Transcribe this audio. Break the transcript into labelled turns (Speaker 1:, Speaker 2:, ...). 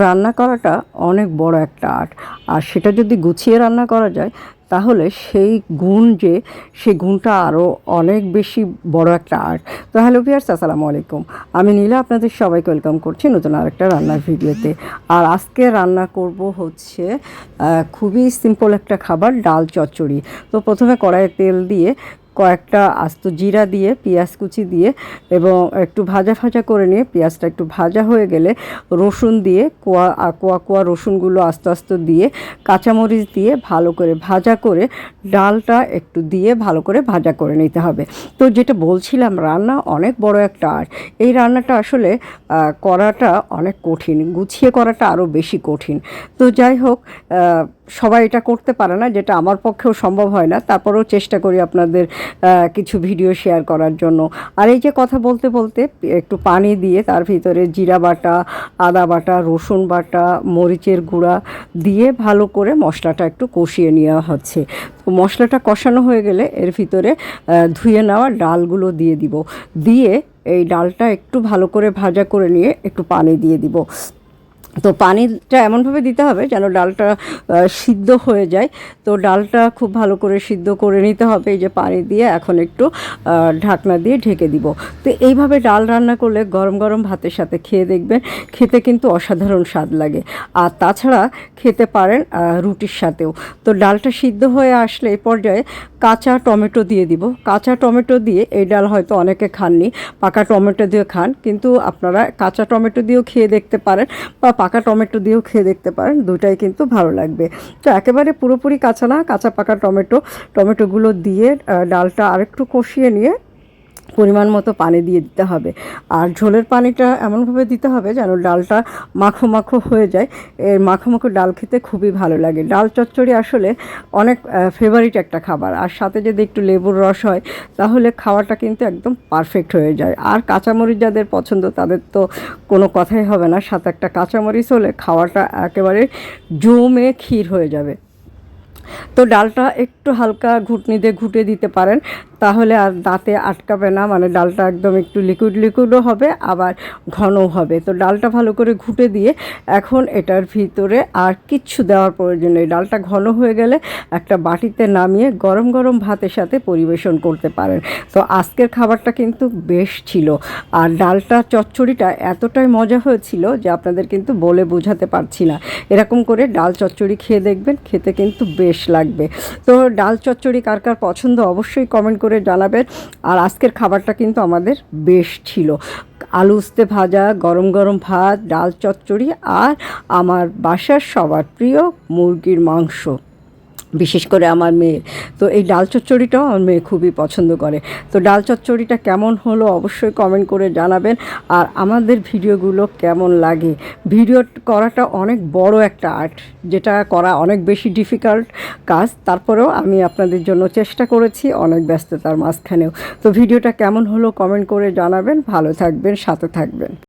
Speaker 1: রান্না করাটা অনেক বড় একটা আর্ট। আর সেটা যদি গুছিয়ে রান্না করা যায়, তাহলে সেই গুণ যে, সেই গুণটা আরও অনেক বেশি বড় একটা আর্ট। তো হ্যালো ভিয়ার্স আসসালামু আলাইকুম। আমি নীলা, আপনাদের সবাইকে ওয়েলকাম করছি নতুন আরেকটা রান্নার ভিডিওতে। আর আজকে রান্না করব হচ্ছে খুবই সিম্পল একটা খাবার, ডাল চচ্চড়ি। তো প্রথমে কড়াইয়ে তেল দিয়ে কয়েকটা আস্ত জিরা দিয়ে, পেঁয়াজ কুচি দিয়ে এবং একটু ভাজা ভাজা করে নিয়ে পেঁয়াজটা একটু ভাজা হয়ে গেলে রসুন দিয়ে কোয়া কোয়া কোয়া রসুনগুলো আস্তে আস্তে দিয়ে কাঁচামরিচ দিয়ে ভালো করে ভাজা করে ডালটা একটু দিয়ে ভালো করে ভাজা করে নিতে হবে। তো যেটা বলছিলাম, রান্না অনেক বড় একটা আর্ট। এই রান্নাটা আসলে করাটা অনেক কঠিন, গুছিয়ে করাটা আরও বেশি কঠিন। তো যাই হোক সবাই এটা করতে পারে না, যেটা আমার পক্ষেও সম্ভব হয় না। তারপরেও চেষ্টা করি আপনাদের কিছু ভিডিও শেয়ার করার জন্য। আর এই যে কথা বলতে বলতে একটু পানি দিয়ে তার ভিতরে জিরা বাটা, আদা বাটা, রসুন বাটা, মরিচের গুঁড়া দিয়ে ভালো করে মশলাটা একটু কষিয়ে নেওয়া হচ্ছে। মশলাটা কষানো হয়ে গেলে এর ভিতরে ধুয়ে নেওয়া ডালগুলো দিয়ে দিব। দিয়ে এই ডালটা একটু ভালো করে ভাজা করে নিয়ে একটু পানি দিয়ে দিব। তো পানিটা এমনভাবে দিতে হবে যেন ডালটা সিদ্ধ হয়ে যায়। তো ডালটা খুব ভালো করে সিদ্ধ করে নিতে হবে, এই যে পানি দিয়ে এখন একটু ঢাকনা দিয়ে ঢেকে দিব। তো এইভাবে ডাল রান্না করলে গরম গরম ভাতের সাথে খেয়ে দেখবেন, খেতে কিন্তু অসাধারণ স্বাদ লাগে। আর তাছাড়া খেতে পারেন রুটির সাথেও। তো ডালটা সিদ্ধ হয়ে আসলে এই পর্যায়ে কাঁচা টমেটো দিয়ে দিব। কাঁচা টমেটো দিয়ে এই ডাল হয়তো অনেকে খাননি, পাকা টমেটো দিয়ে খান, কিন্তু আপনারা কাঁচা টমেটো দিয়েও খেয়ে দেখতে পারেন বা পাকা টমেটো দিয়েও খেয়ে দেখতে পারেন দুটাই কিন্তু ভালো লাগবে। তো একেবারে পুরোপুরি কাঁচা না, কাঁচা পাকা টমেটো। টমেটোগুলো দিয়ে ডালটা আরেকটু কষিয়ে নিয়ে পরিমাণ মতো পানি দিয়ে দিতে হবে। আর ঝোলের পানিটা এমনভাবে দিতে হবে যেন ডালটা মাখো মাখো হয়ে যায়। এর মাখো মাখো ডাল খেতে খুবই ভালো লাগে। ডাল চচ্চড়ি আসলে অনেক ফেভারিট একটা খাবার। আর সাথে যদি একটু লেবুর রস হয়, তাহলে খাওয়াটা কিন্তু একদম পারফেক্ট হয়ে যায়। আর কাঁচামরিচ যাদের পছন্দ, তাদের তো কোনো কথাই হবে না। সাথে একটা কাঁচামরিচ হলে খাওয়াটা একেবারে জমে ক্ষীর হয়ে যাবে। তো ডালটা একটু হালকা ঘুটনি দিয়ে ঘুটে দিতে পারেন, তাহলে আর দাঁতে আটকাবে না মানে ডালটা একদম একটু লিকুইড লিকুইডও হবে, আবার ঘনও হবে। তো ডালটা ভালো করে ঘুটে দিয়ে এখন এটার ভিতরে আর কিচ্ছু দেওয়ার প্রয়োজন নেই। ডালটা ঘন হয়ে গেলে একটা বাটিতে নামিয়ে গরম গরম ভাতের সাথে পরিবেশন করতে পারেন। তো আজকের খাবারটা কিন্তু বেশ ছিল। আর ডালটা চচ্চড়িটা এতটাই মজা হয়েছিল যে আপনাদের কিন্তু বলে বোঝাতে পারছি না। এরকম করে ডাল চচ্চড়ি খেয়ে দেখবেন, খেতে কিন্তু বেশ লাগবে। তো ডাল চচ্চড়ি কার কার পছন্দ অবশ্যই কমেন্ট করে জানাবেন। আর আজকের খাবারটা কিন্তু আমাদের বেশ ছিল। আলু উস্তে ভাজা, গরম গরম ভাত, ডাল চচ্চড়ি আর আমার বাসার সবার প্রিয় মুরগির মাংস। বিশেষ করে আমার মেয়ে। তো এই ডাল চচ্চড়িটাও আমার মেয়ে খুবই পছন্দ করে। তো ডাল চচ্চড়িটা কেমন হলো অবশ্যই কমেন্ট করে জানাবেন। আর আমাদের ভিডিওগুলো কেমন লাগে? ভিডিও করাটা অনেক বড় একটা আর্ট যেটা করা অনেক বেশি ডিফিকাল্ট কাজ। তারপরেও আমি আপনাদের জন্য চেষ্টা করেছি অনেক ব্যস্ততার মাঝখানেও। তো ভিডিওটা কেমন হলো কমেন্ট করে জানাবেন। ভালো থাকবেন, সাথে থাকবেন।